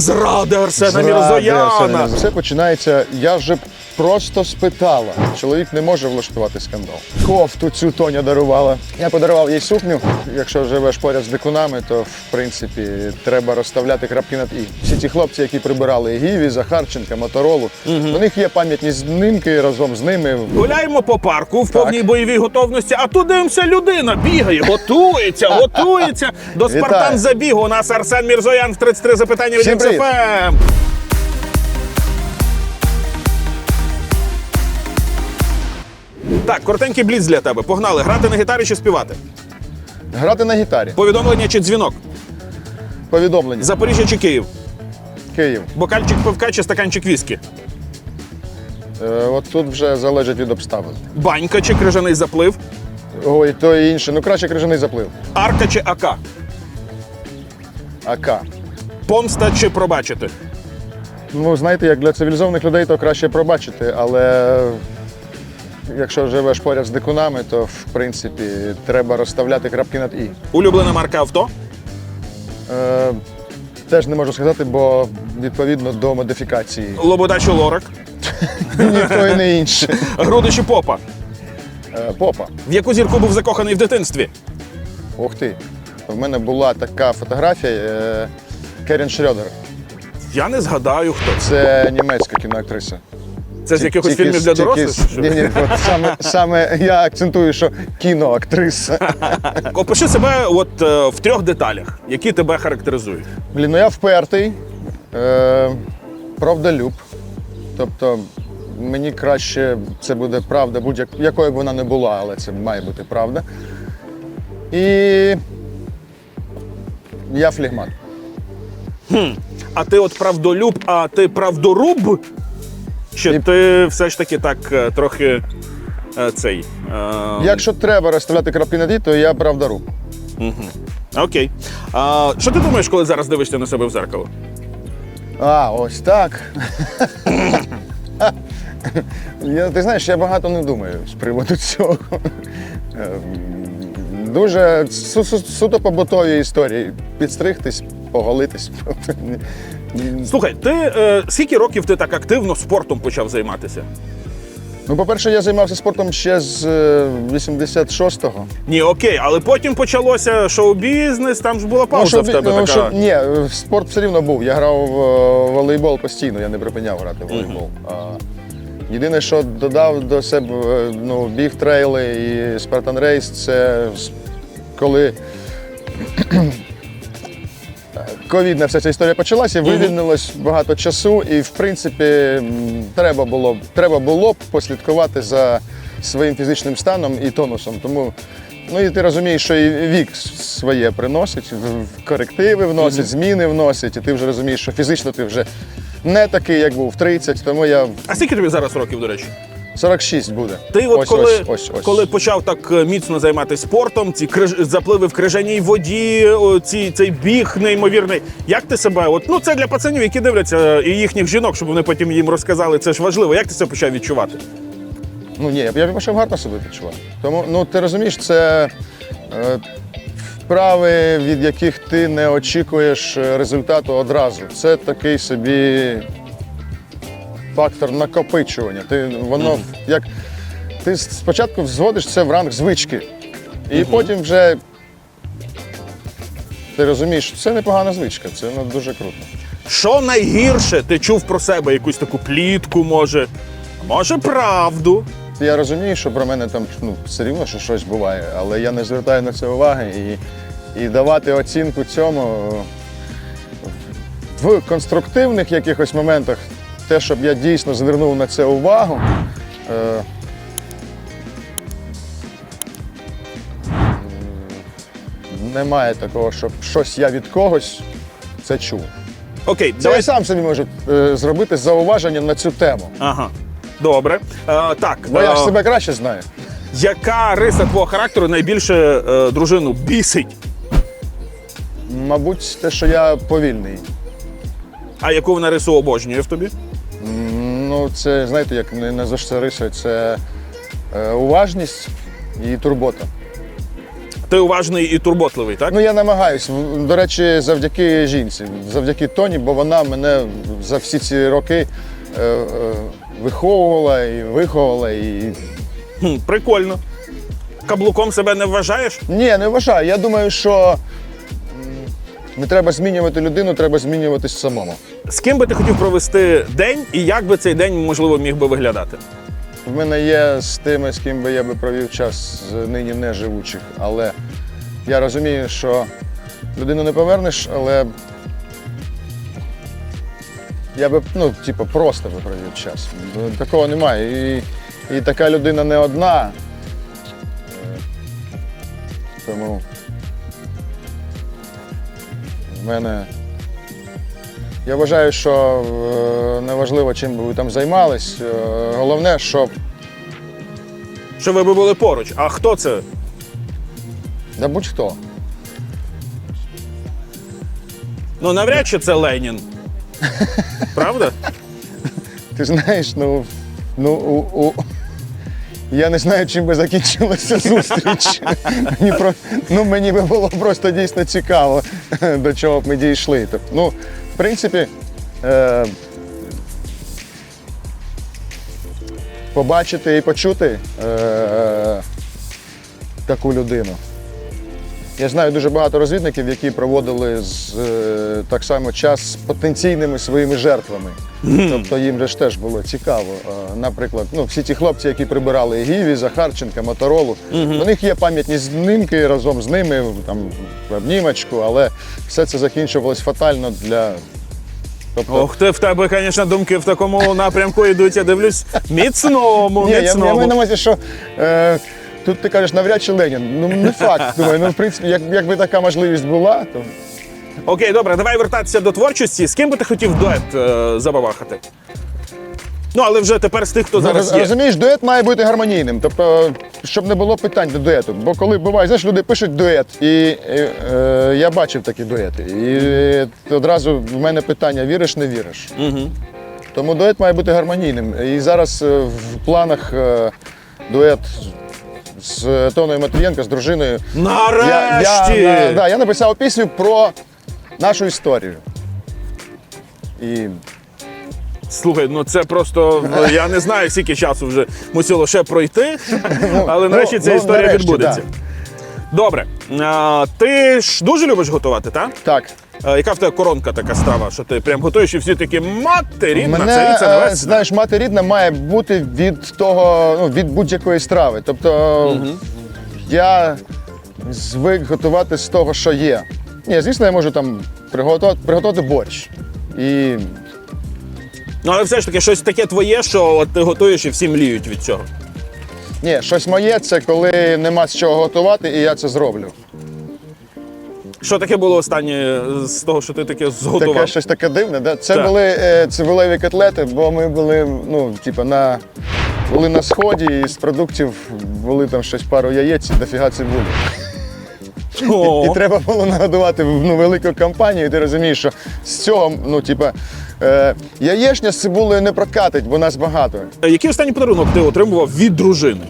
Зради Арсена Зради Мірзояна. Арсена. Все починається. Я вже просто спитала. Чоловік не може влаштувати скандал. Кофту цю Тоня дарувала. Я подарував їй сукню. Якщо живеш поряд з дикунами, то в принципі треба розставляти крапки над і. Всі ті хлопці, які прибирали Гіві, Захарченка, Моторолу, у них є пам'ятні знімки разом з ними. Гуляємо по парку в повній бойовій готовності, а тут дивимося, людина бігає, готується, готується до Вітаю. Спартан забігу. У нас Арсен Мірзоян в 33 запитання від Всім привіт. Так, коротенький бліц для тебе. Погнали. Грати на гітарі чи співати? Грати на гітарі. Повідомлення чи дзвінок? Повідомлення. Запоріжжя чи Київ? Київ. Бокальчик пивка чи стаканчик віскі? Е, от тут вже залежить від обставин. Банька чи крижаний заплив? Ой, то і інше. Ну краще крижаний заплив. Арка чи АК? АК. Помста чи пробачити? Ну, знаєте, як для цивілізованих людей, то краще пробачити, але якщо живеш поряд з дикунами, то в принципі треба розставляти крапки над і. Улюблена марка авто? Е, теж не можу сказати, бо відповідно до модифікації Лобода чи лорак? ніхто і не інше. Груди чи попа? Е, попа. В яку зірку був закоханий в дитинстві? Ух ти. В мене була така фотографія е, Керін Шрёдер. Я не згадаю хто. це. Це німецька кіноактриса. Це з якихось фільмів для дорослих? Ні, ні, от саме, саме я акцентую, що кіноактриса. Опиши себе от е, в трьох деталях, які тебе характеризують. Блін, ну я впертий, е, правдолюб. Тобто мені краще це буде правда, будь-як якою б вона не була, але це має бути правда. І я флегмат. А ти от правдолюб, а ти правдоруб? Чи І- ти все ж таки так е, трохи е, цей. е, Якщо треба розставляти крапки над «і», то я правдоруб. Окей. А, що ти думаєш, коли зараз дивишся на себе в зеркало? А, ось так. я, ти знаєш, я багато не думаю з приводу цього. Ем, Дуже су- су- суто побутові історії. Підстригтись, поголитись. Слухай, ти е, скільки років ти так активно спортом почав займатися? Ну, по-перше, я займався спортом ще з е, 86-го. Ні, окей, але потім почалося шоу-бізнес, там ж була пауза Ну, в щоб- тебе ну, така. щоб- ні, е, спорт все рівно був. Я грав в е, волейбол постійно, я не припиняв грати в волейбол. А, єдине, що додав до себе е, ну, біг трейли і Spartan Race, це коли ковідна вся ця історія почалася, вивільнилось багато часу, і в принципі треба було, треба було б послідкувати за своїм фізичним станом і тонусом. Тому ну і ти розумієш, що і вік своє приносить, корективи вносить, зміни вносить, і ти вже розумієш, що фізично ти вже не такий, як був в 30, тому я А скільки тобі зараз років, до речі? 46 буде. Ти от ось, коли, ось, ось, ось. коли почав так е, міцно займатися спортом, ці криж... запливи в крижаній воді, ці, цей біг неймовірний. Як ти себе? От, ну це для пацанів, які дивляться е, і їхніх жінок, щоб вони потім їм розказали. Це ж важливо. Як ти себе почав відчувати? Ну ні, я почав гарно себе відчувати. Тому ну ти розумієш, це е, вправи, від яких ти не очікуєш е, результату одразу. Це такий собі фактор накопичування. Ти воно як ти спочатку зводиш це в ранг звички, і потім вже ти розумієш, що це непогана звичка, це ну, дуже круто. Що найгірше ти чув про себе? Якусь таку плітку, може, може, правду. Я розумію, що про мене там ну, все рівно що щось буває, але я не звертаю на це уваги і, і давати оцінку цьому в конструктивних якихось моментах, те, щоб я дійсно звернув на це увагу. Е, немає такого, щоб щось я від когось це чув. Окей, Це давай. я сам собі можу е, зробити зауваження на цю тему. Ага. Добре. Е, так, Бо я ж е, себе краще знаю. яка риса твого характеру найбільше е, дружину бісить? Мабуть, те, що я повільний. А яку вона рису обожнює в тобі? Ну, це, знаєте, як не назовеш це е, уважність і турбота. Ти уважний і турботливий, так? Ну я намагаюсь. До речі, завдяки жінці, завдяки Тоні, бо вона мене за всі ці роки е, е, виховувала і виховувала. І... Хм, прикольно. Каблуком себе не вважаєш? Ні, не вважаю. Я думаю, що не треба змінювати людину, треба змінюватись самому. З ким би ти хотів провести день і як би цей день можливо міг би виглядати? В мене є з тими, з ким би я би провів час з нині не живучих, але я розумію, що людину не повернеш, але я би, ну, типу, просто би провів час. Такого немає. І, і така людина не одна. Е, Тому в мене. Я вважаю, що е, неважливо, чим би ви там займались. е, Головне, щоб Що ви були поруч. А хто це? Да будь-хто. Ну навряд чи це Ленін. Правда? Ти знаєш, ну, ну у, у... я не знаю, чим би закінчилася зустріч. мені, про... ну, мені би було просто дійсно цікаво, до чого б ми дійшли. Тобто, ну, в принципі, е... побачити і почути е... таку людину. Я знаю дуже багато розвідників, які проводили з, е, так само час з потенційними своїми жертвами. Тобто їм же ж теж було цікаво. Е, Наприклад, ну, всі ті хлопці, які прибирали Гіві, Захарченка, Моторолу, у них є пам'ятні знімки разом з ними, там, в обнімочку, але все це закінчувалось фатально для. Тобто, Ох, ти в тебе, звісно, думки в такому напрямку йдуть, я дивлюсь. Міцному, Ні, я, я міцному. маю на увазі, що е, тут ти кажеш, навряд чи Ленін. Ну, не факт. Думаю, ну, в принципі, як, якби така можливість була, то. Окей, добре, давай вертатися до творчості. З ким би ти хотів дует е, забабахати? Ну, але вже тепер з тих, хто зараз Роз- є. Розумієш, дует має бути гармонійним. Тобто, щоб не було питань до дуету. Бо коли буває, знаєш, люди пишуть дует, і, е, е, я бачив такі дуети. І е, одразу в мене питання: віриш, не віриш. Угу. Тому дует має бути гармонійним. І зараз е, в планах е, дует з Тоною Матвієнко, з дружиною. Нарешті! Я, я, на- да, я написав пісню про нашу історію. І Слухай, ну це просто ну, я не знаю, скільки часу вже мусило ще пройти, але нарешті ця ну, історія нарешті, відбудеться. Добре, а, ти ж дуже любиш готувати, так? так. А, яка в тебе коронка така страва, що ти прям готуєш і всі такі мати рідна, Мене, цариця е, небесна». знаєш, мати рідна має бути від того, ну, від будь-якої страви. Тобто я звик готувати з того, що є. Ні, звісно, я можу там приготувати, приготувати борщ. І Ну, але все ж таки щось таке твоє, що от ти готуєш і всі мліють від цього. ні, щось моє це коли нема з чого готувати, і я це зроблю. Що таке було останнє з того, що ти таке зготував? Таке щось таке дивне. Да? Це Так. були е, цибулеві котлети, бо ми були, ну, типу, на, були на сході і з продуктів були там щось пару яєць, і дофіга цибулі. О, І треба було нагодувати ну, велику компанію. Ти розумієш, що з цього, ну, типа, е, яєчня з цибулею не прокатить, бо нас багато. Який останній подарунок ти отримував від дружини?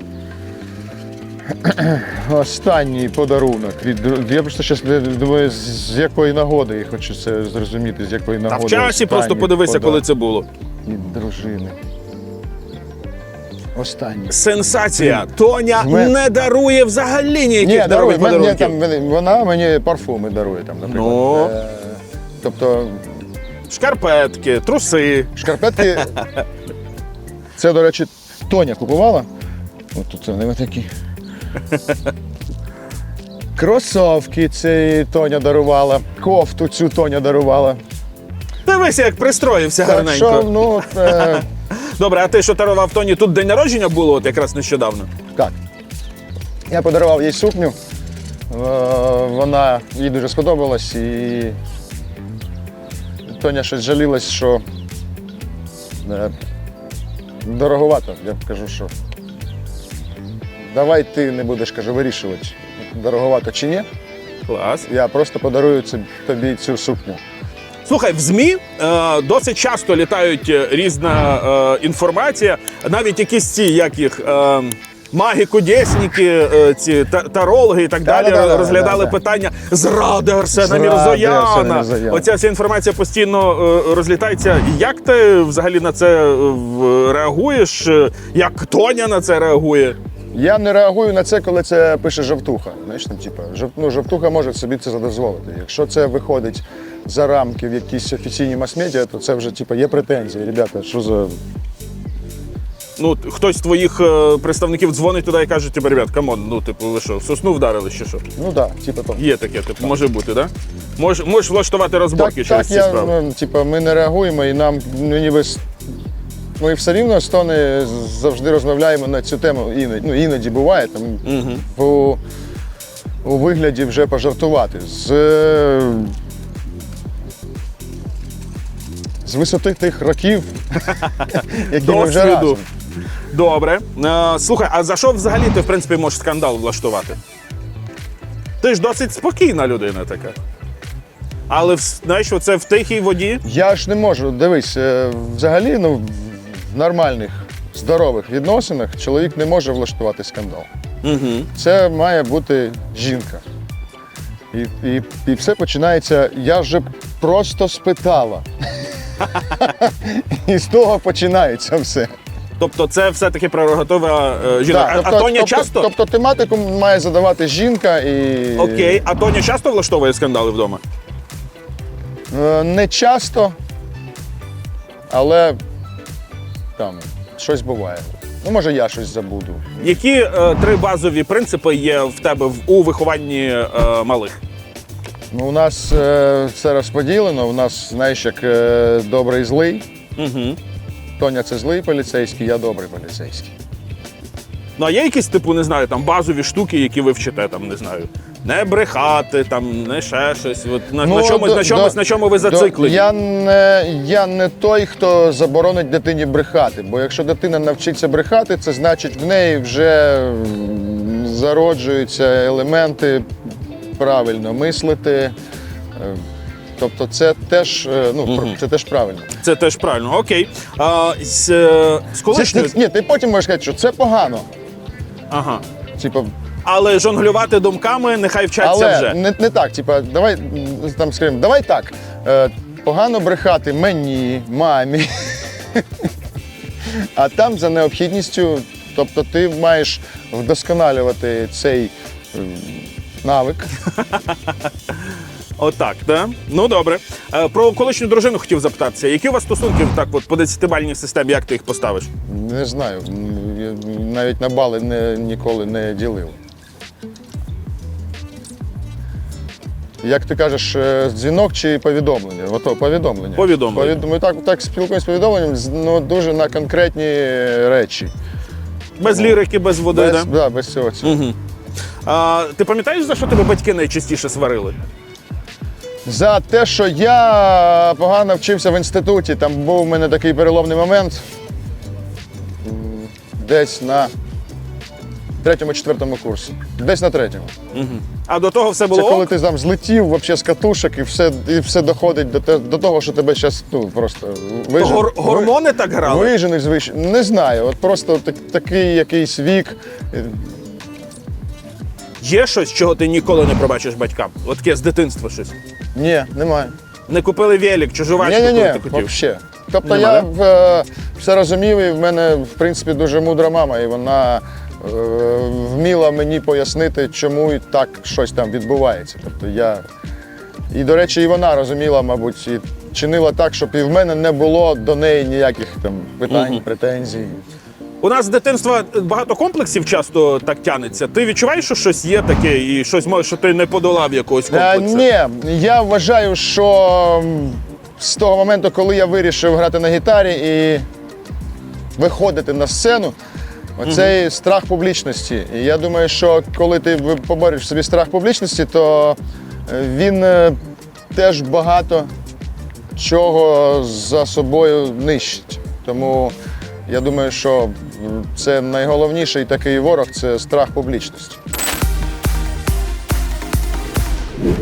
Останній подарунок від дру- я просто щас не- думаю, з з якої нагоди я хочу це зрозуміти, з якої А нагоди. в часі просто останній подивися, коли це було. від дружини. Останній. Сенсація! Тоня мен- не дарує взагалі ніяких Ні, дарує. подарунків. там, мені- вона мені парфуми дарує, там, наприклад. Ну. Е, тобто Шкарпетки, труси. Шкарпетки. Це, до речі, Тоня купувала. От тут вони такі. Кросовки це Тоня дарувала, кофту цю Тоня дарувала. Дивися, як пристроївся Так гарненько. що, ну, е, Добре, а ти що дарував Тоні? Тут день народження було от якраз нещодавно. так. Я подарував їй сукню. Е, Вона їй дуже сподобалась і Тоня щось жалілась, що е, дороговато. Я кажу, що давай ти не будеш кажу, вирішувати, дороговато чи ні. Клас. Я просто подарую тобі цю сукню. Слухай, в ЗМІ е, досить часто літають е, різна е, інформація, навіть якісь ці, як їх. Е, маги, кудесники, е, ці та- тарологи і так далі Да-да-да-да, розглядали питання зради Арсена Зради Мірзояна. Арсена Мірзояна. Оця вся інформація постійно е, розлітається. Як ти взагалі на це е, в- реагуєш? Е, Як Тоня на це реагує? Я не реагую на це, коли це пише жовтуха. Знаєш, там, типу, жов, ну, жовтуха може собі це дозволити. Якщо це виходить за рамки в якісь офіційні мас-медіа, то це вже типу, є претензії. Ребята, що за. Ну, хтось з твоїх е, представників дзвонить туди і каже, типу, ребят, камон, ну типу, ви що, в сосну вдарили чи що? Ну так, да, типу того. Є таке, типу, може бути, да? Мож, можеш влаштувати розборки Так, через так ці я, справи. ну, типу, ми не реагуємо і нам ну, ніби. Ми все рівно з Тони завжди розмовляємо на цю тему. Іноді, ну, іноді буває там у, у вигляді вже пожартувати. З, з висоти тих років, які ми вже разом. Добре. Е, слухай, а за що взагалі ти, в принципі, можеш скандал влаштувати? Ти ж досить спокійна людина така. Але знаєш, це в тихій воді. Я ж не можу. Дивись, е, взагалі, ну, нормальних, здорових відносинах чоловік не може влаштувати скандал. Угу. Це має бути жінка. І, і, і все починається. Я вже просто спитала. І з того починається все. Тобто це все-таки прерогатива е, жінок. Так, а, а Тоня тобто, часто? тобто тематику має задавати жінка і Окей, а Тоня часто влаштовує скандали вдома? Е, не часто, але там щось буває. Ну, може, я щось забуду. Які е, три базові принципи є в тебе в, у вихованні е, малих? Ну, у нас е, все розподілено. У нас, знаєш, як е, добрий злий. Угу. Тоня це злий поліцейський, я добрий поліцейський. Ну а є якісь, типу, не знаю, там базові штуки, які ви вчите, там, не знаю. Не брехати, там, не ще щось. От, на, на, чомусь, до- на, чомусь, до- на чому ви зациклені? Я не, я не той, хто заборонить дитині брехати. Бо якщо дитина навчиться брехати, це значить в неї вже зароджуються елементи правильно мислити. Е, Тобто це теж, е, ну, пр- це теж правильно. Це теж правильно. Окей. А, з, е, з Це, колишньою... ні, ти потім можеш сказати, що це погано. Ага. Типу, Але жонглювати думками нехай вчаться але вже. не, не так. Типу, давай м, там скажімо, давай так. Е, погано брехати мені, мамі. А там за необхідністю, тобто ти маєш вдосконалювати цей м, навик. Отак, да? Ну добре. Е, про колишню дружину хотів запитатися. Які у вас стосунки так, от, по десятибальній системі, як ти їх поставиш? Не знаю, м, я навіть на бали не, ніколи не ділив. Як ти кажеш, е, дзвінок чи повідомлення? Ото повідомлення. Повідомлення. Повід- Ми так, так спілкуємося з повідомленням, з- ну, дуже на конкретні речі. Без лірики, без води, Без, да? да, без цього. цього. Угу. А, ти пам'ятаєш, за що тебе батьки найчастіше сварили? За те, що я погано вчився в інституті, там був у мене такий переломний момент. Десь на третьому-четвертому курсі. Десь на третьому. А до того все було Це коли ок? ти там злетів вообще з катушок і все, і все доходить до, те, до того, що тебе зараз ну, просто То вижен, гор- гормони так грали? виженуть звич. Не знаю. От просто так, такий якийсь вік. Є щось, чого ти ніколи не пробачиш батькам? От таке з дитинства щось. Ні, немає. Не купили велик, чужувачку, Ні, ні, коли ні, ти хотів. взагалі. Тобто Нема, я е, все розумів, і в мене, в принципі, дуже мудра мама, і вона е, вміла мені пояснити, чому і так щось там відбувається. Тобто я. І, до речі, і вона розуміла, мабуть, і чинила так, щоб і в мене не було до неї ніяких там питань, претензій. У нас з дитинства багато комплексів часто так тянеться. Ти відчуваєш, що щось є таке, і щось може, що ти не подолав якогось Е, комплексу? ні, я вважаю, що м, з того моменту, коли я вирішив грати на гітарі і виходити на сцену, оцей страх публічності. І я думаю, що коли ти ви- побореш в собі страх публічності, то е, він е, теж багато чого за собою нищить. Тому я думаю, що це найголовніший такий ворог це страх публічності.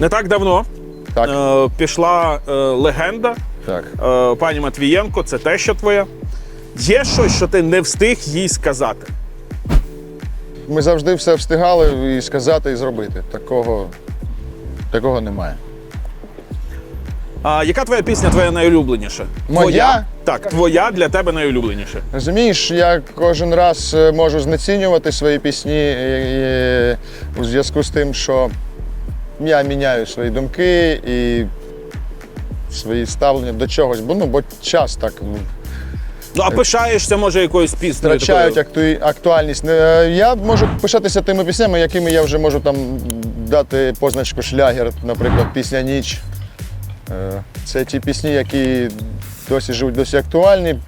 Не так давно Так, е, пішла е, легенда так. е, пані Матвієнко, це те, що твоє. Є щось, що ти не встиг їй сказати. ми завжди все встигали і сказати, і зробити. Такого, такого немає. А яка твоя пісня твоя найулюбленіша? Моя? Твоя? Так, твоя для тебе найулюбленіша. Розумієш, я кожен раз е, можу знецінювати свої пісні і, і, у зв'язку з тим, що я міняю свої думки і свої ставлення до чогось, бо, ну, бо час так ну, Ну а пишаєшся, може, якоюсь піснею? втрачають акту- актуальність. Е, Я можу пишатися тими піснями, якими я вже можу там дати позначку шлягер, наприклад, пісня Ніч. Е, Це ті пісні, які досі живуть, досі актуальні.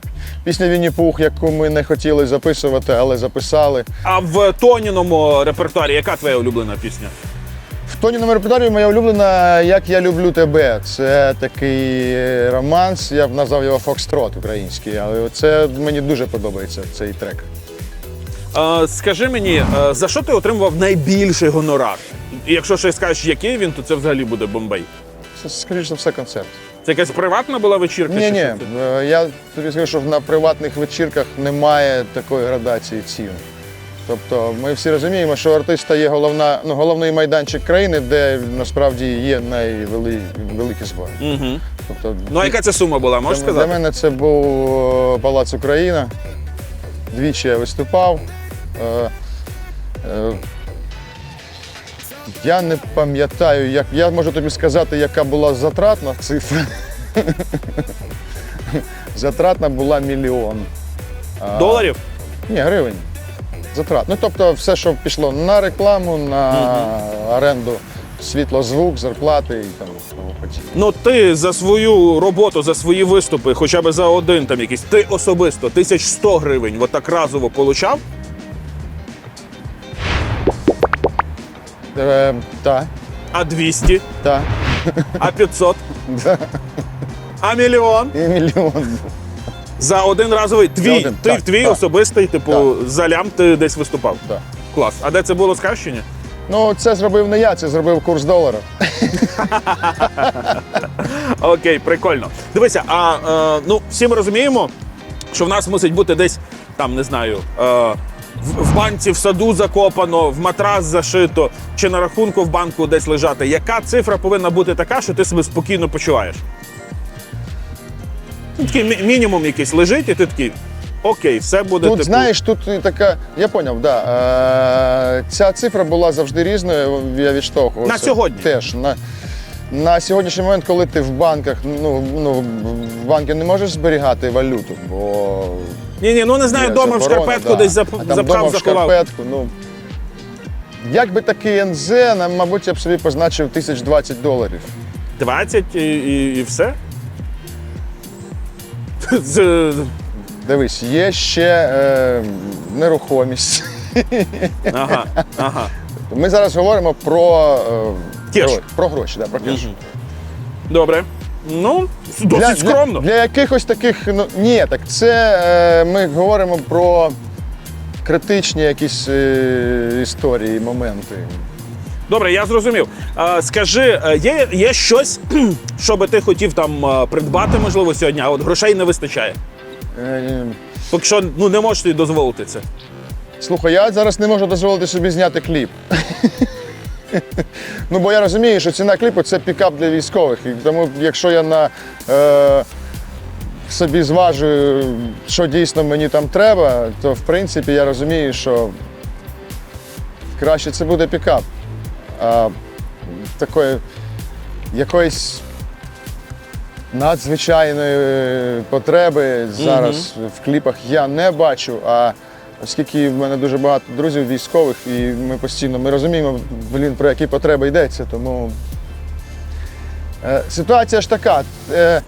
Пісня Вінні Пух, яку ми не хотіли записувати, але записали. А в Тоніному репертуарі яка твоя улюблена пісня? В тоні на репертуарі моя улюблена Як я люблю тебе. Це такий романс, я б назвав його Фокстрот український, але це мені дуже подобається цей трек. Е, скажи мені, е, за що ти отримував найбільший гонорар? І якщо щось скажеш, який він, то це взагалі буде бомбей. Це, скоріш за все, концерт. Це якась приватна була вечірка? Ні, ні. Я тобі скажу, що на приватних вечірках немає такої градації цін. Тобто ми всі розуміємо, що артиста є головна, ну, головний майданчик країни, де насправді є найвеликі збори. Угу. Тобто, Ну а яка це сума була, можеш для, сказати? для мене це був е, Палац Україна. Двічі я виступав. Е, е, Я не пам'ятаю, як я можу тобі сказати, яка була затратна цифра. Затратна була мільйон. А, Доларів? Ні, гривень. Затрат. Ну тобто все, що пішло на рекламу, на оренду, світло, звук, зарплати і там. Ну ти за свою роботу, за свої виступи, хоча б за один там якийсь, ти особисто 1100 гривень от так разово получав? Е, Так, А 200? так. А 500? А мільйон? І мільйон. За один разовий твій, один, ти так, твій так. особистий, типу, за лям ти десь виступав. Так. Клас. А де це було скажеш чи? Ну, це зробив не я, це зробив курс долара. Окей, прикольно. Дивися, а е, ну всі ми розуміємо, що в нас мусить бути десь там, не знаю, е, в, в банці в саду закопано, в матрас зашито, чи на рахунку в банку десь лежати. Яка цифра повинна бути така, що ти себе спокійно почуваєш? Ну, Такий мі- мінімум якийсь лежить, і ти такий. Окей, все буде Тут, типу. знаєш, тут і така. Я поняв, да. Е, ця цифра була завжди різною. Я відштовхувався. На сьогодні? Теж. На, на сьогоднішній момент, коли ти в банках, ну, ну в банки не можеш зберігати валюту, бо Ні, ні, ну не знаю, є дома в заборона, шкарпетку да. десь А там запхав, дома в заховав. шкарпетку, ну. Як би такий НЗ, нам, мабуть, я б собі позначив 1020 доларів. 20 і, і, і все. З- Дивись, є ще е, нерухомість. Ага, ага. Ми зараз говоримо про, е, Кеш. гро- про гроші, да, про кеш. Добре. Ну, досить скромно. Для, для якихось таких, ну ні, так це е, ми говоримо про критичні якісь е, історії, моменти. Добре, я зрозумів. А, скажи, е, є, є щось, що би ти хотів там е, придбати, можливо, сьогодні, а от грошей не вистачає. Е, Поки що ну, не можеш собі дозволити це. слухай, я зараз не можу дозволити собі зняти кліп. ну, бо я розумію, що ціна кліпу це пікап для військових. І тому, якщо я на е, собі зважую, що дійсно мені там треба, то в принципі я розумію, що краще це буде пікап. А такої якоїсь надзвичайної потреби зараз в кліпах я не бачу. А оскільки в мене дуже багато друзів військових, і ми постійно ми розуміємо, блін, про які потреби йдеться, тому е, ситуація ж така. Е,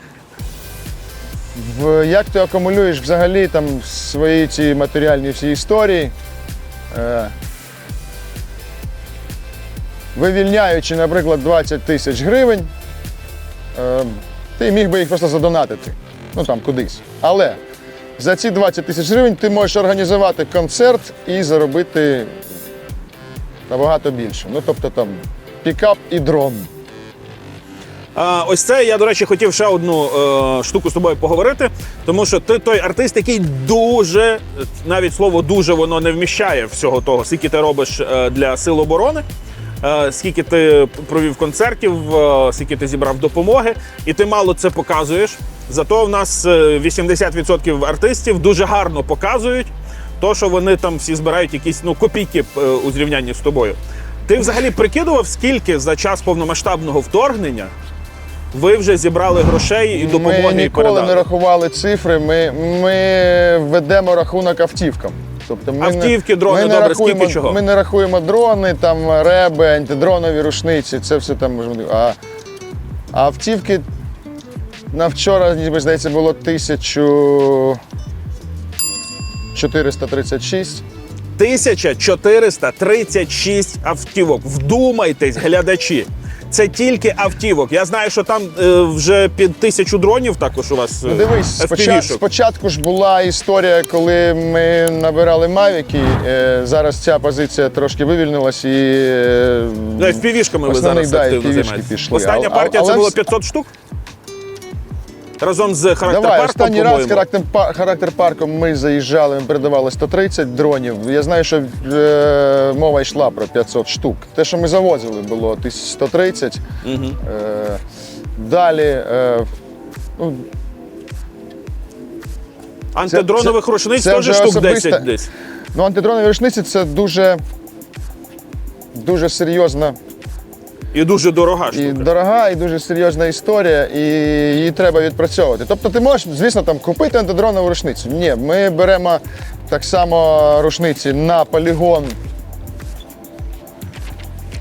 в, як ти акумулюєш взагалі там свої ці матеріальні всі історії? Е, вивільняючи, наприклад, 20 тисяч гривень, е, ти міг би їх просто задонатити. Ну там кудись. Але за ці 20 тисяч гривень ти можеш організувати концерт і заробити набагато більше. Ну, тобто там пікап і дрон. А, ось це я, до речі, хотів ще одну е, штуку з тобою поговорити, тому що ти той артист, який дуже, навіть слово дуже воно не вміщає всього того, скільки ти робиш е, для сил оборони. е, Скільки ти провів концертів, е, скільки ти зібрав допомоги, і ти мало це показуєш. Зато в нас е, 80% артистів дуже гарно показують то, що вони там всі збирають якісь ну, копійки е, у зрівнянні з тобою. Ти взагалі прикидував, скільки за час повномасштабного вторгнення ви вже зібрали грошей і допомоги Ми ніколи передали? не рахували цифри. Ми, ми ведемо рахунок автівкам. Тобто ми Автівки, не, дрони, ми не добре, рахуємо, скільки чого? Ми не рахуємо дрони, там реби, антидронові рушниці, це все там можемо. А, а автівки на вчора, ніби здається, було 1436. 1436 автівок. Вдумайтесь, глядачі. Це тільки автівок. Я знаю, що там е, вже під тисячу дронів також у вас. е, Ну, дивись, спочатку, спочатку ж була історія, коли ми набирали мавіки. Е, зараз ця позиція трошки вивільнилась і. е, Ну, FPV-шками ви зараз да, активно займаєтесь. Остання партія але це було вс- 500 штук? Разом з характер Давай, парком, останній раз характер, характер парком ми заїжджали, ми передавали 130 дронів. Я знаю, що е, мова йшла про 500 штук. Те, що ми завозили, було 1130. Е, далі. Е, ну, Антидронових це- рушниць це теж штук особисте. 10 десь. Ну, антидронові рушниці це дуже, дуже серйозна І дуже дорога і дорога, і дуже серйозна історія, і її треба відпрацьовувати. Тобто ти можеш, звісно, там купити антидронову рушницю. Ні, ми беремо так само рушниці на полігон.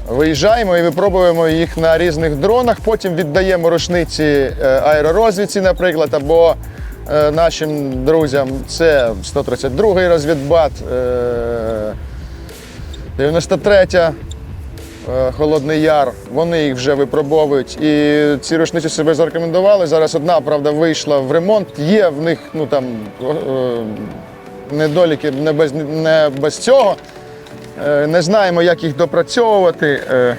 Виїжджаємо і випробуємо їх на різних дронах. Потім віддаємо рушниці е, аеророзвідці, наприклад, або е, нашим друзям. Це 132-й розвідбат, е, 93-я е, Холодний Яр. Вони їх вже випробовують. І ці рушниці себе зарекомендували. Зараз одна, правда, вийшла в ремонт. Є в них ну, там, е, недоліки не без, не без цього. Е, Не знаємо, як їх допрацьовувати. Е,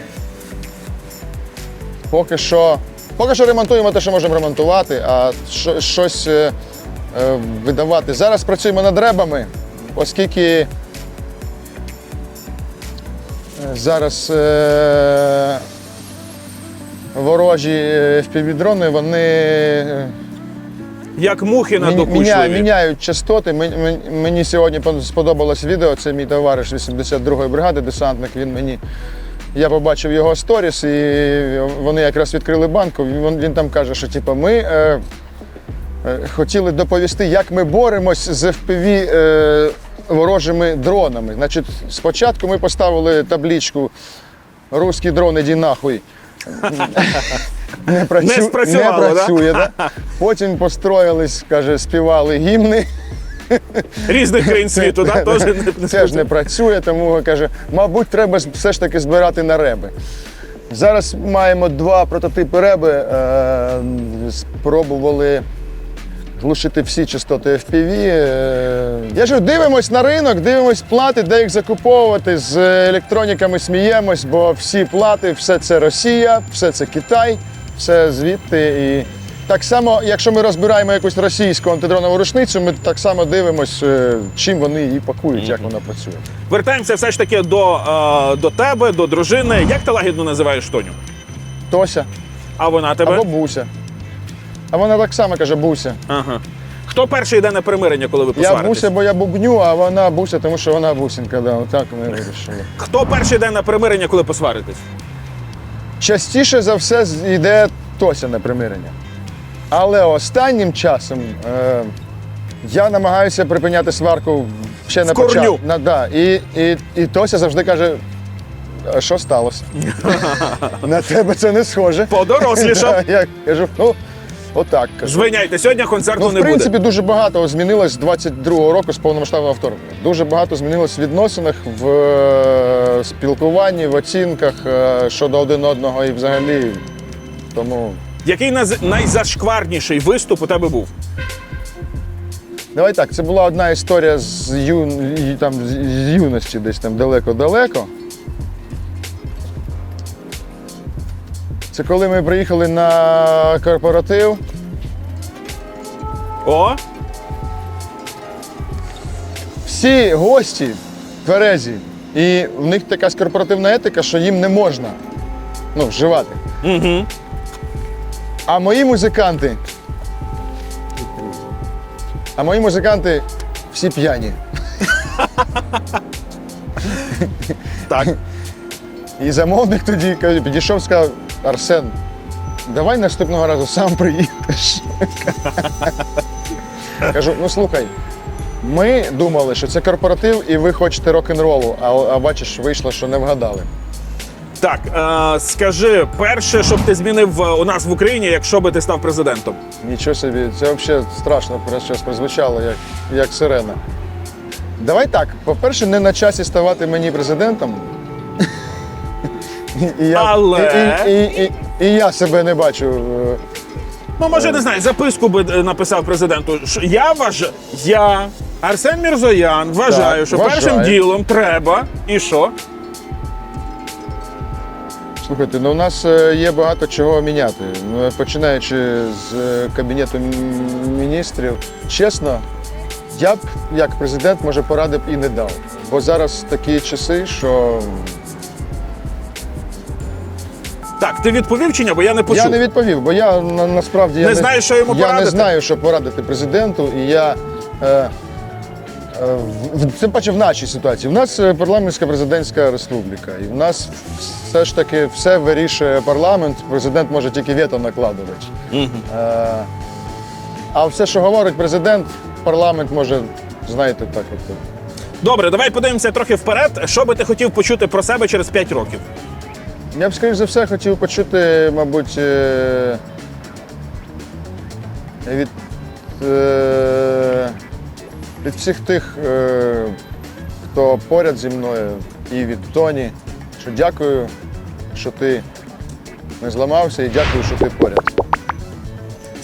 Поки що, поки що ремонтуємо те, що можемо ремонтувати, а щось е, е, видавати. Зараз працюємо над ребами, оскільки е, зараз е, ворожі е, FPV-дрони, вони е, Як мухи на Міня- докучливі. міня- міняють частоти. Мен- мен- Мені сьогодні сподобалось відео. Це мій товариш 82-ї бригади, десантник. Він мені. Я побачив його сторіс, і вони якраз відкрили банку. Він, він там каже, що типу, ми е, е, хотіли доповісти, як ми боремось з FPV е, ворожими дронами. Значить, спочатку ми поставили табличку Руський дрон, іди нахуй. Не, працю... Не спрацювало, не працює, да? Потім построїлись, каже, співали гімни. Різних країн світу, да? Теж не, не Це ж не працює, тому каже, мабуть, треба все ж таки збирати на реби. Зараз маємо два прототипи реби. Е, спробували глушити всі частоти FPV. Е, я ж дивимось на ринок, дивимось плати, де їх закуповувати. З електроніками сміємось, бо всі плати, все це Росія, все це Китай, все звідти. І так само, якщо ми розбираємо якусь російську антидронову рушницю, ми так само дивимось, е, чим вони її пакують, як вона працює. Вертаємося все ж таки до, е, до тебе, до дружини. Як ти лагідно називаєш Тоню? Тося А вона тебе? або Буся. А вона так само каже Буся. Ага. Хто перший йде на примирення, коли ви Я посваритесь? Буся, бо я бубню, а вона Буся, тому що вона бусінка. Да, отак ми вирішили. Хто перший йде на примирення, коли посваритесь? Частіше за все з- йде Тося на примирення. Але останнім часом е, я намагаюся припиняти сварку ще на корню. початку. На, да, і, і, і Тося завжди каже: а що сталося? на тебе це не схоже. Подорослішав. Я кажу, ну, отак. Звиняйте, сьогодні концерту Ну, в не принципі, буде. дуже багато змінилось з 22-го року з повномасштабного вторгнення. Дуже багато змінилось в відносинах, в е, спілкуванні, в оцінках е, щодо один одного і взагалі. Тому Який наз- найзашкварніший виступ у тебе був? давай так, це була одна історія з, ю... там, з юності, десь там далеко-далеко. Це коли ми приїхали на корпоратив. О, Всі гості тверезі. І в них така корпоративна етика, що їм не можна ну, вживати. угу. А мої музиканти. А мої музиканти всі п'яні. так. І замовник тоді каже, підійшов, сказав, Арсен, давай наступного разу сам приїдеш. Кажу, ну слухай, ми думали, що це корпоратив і ви хочете рок-н-ролу, а, а бачиш, вийшло, що не вгадали. Так, е, скажи, перше, що б ти змінив е, у нас в Україні, якщо би ти став президентом? Нічого собі, це взагалі страшно зараз прозвучало, як, як сирена. Давай так, по-перше, не на часі ставати мені президентом. І я, Але- і, і, і, і я себе не бачу. е, Ну, може, не знаю, записку би е, написав президенту. що Я вважаю, я, Арсен Мірзоян, вважаю, Так, що вважаю. першим ділом треба. І що? Слухайте, ну у нас е, є багато чого міняти. Ну, Починаючи з е, кабінету м- міністрів, чесно, я б як президент, може, поради б і не дав. Бо зараз такі часи, що Так, ти відповів чи ні? Бо я не почув. я не відповів, бо я на, насправді я Не знаєш, що йому я порадити? не знаю, що порадити президенту, і я. Е, е, в- в- Тим паче в нашій ситуації. У нас е, парламентська президентська республіка, і в нас все ж таки все вирішує парламент. Президент може тільки вето накладувати. Е, а все, що говорить президент, парламент може, знаєте, так от. Добре, давай подивимося трохи вперед. Що би ти хотів почути про себе через 5 років? Я б, скоріш за все, хотів почути, мабуть, е, від, е, від всіх тих, е, хто поряд зі мною, і від Тоні, що дякую, що ти не зламався, і дякую, що ти поряд.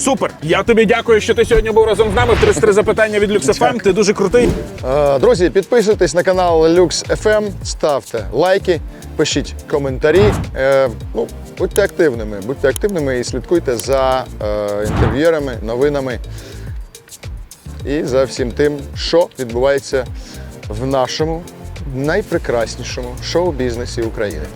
Супер! Я тобі дякую, що ти сьогодні був разом з нами в 33 запитання від LuxFM. Ти дуже крутий. Е, Друзі, підписуйтесь на канал Lux FM, ставте лайки, пишіть коментарі. Е, Ну, будьте активними, будьте активними і слідкуйте за е, інтерв'єрами, новинами і за всім тим, що відбувається в нашому найпрекраснішому шоу-бізнесі України.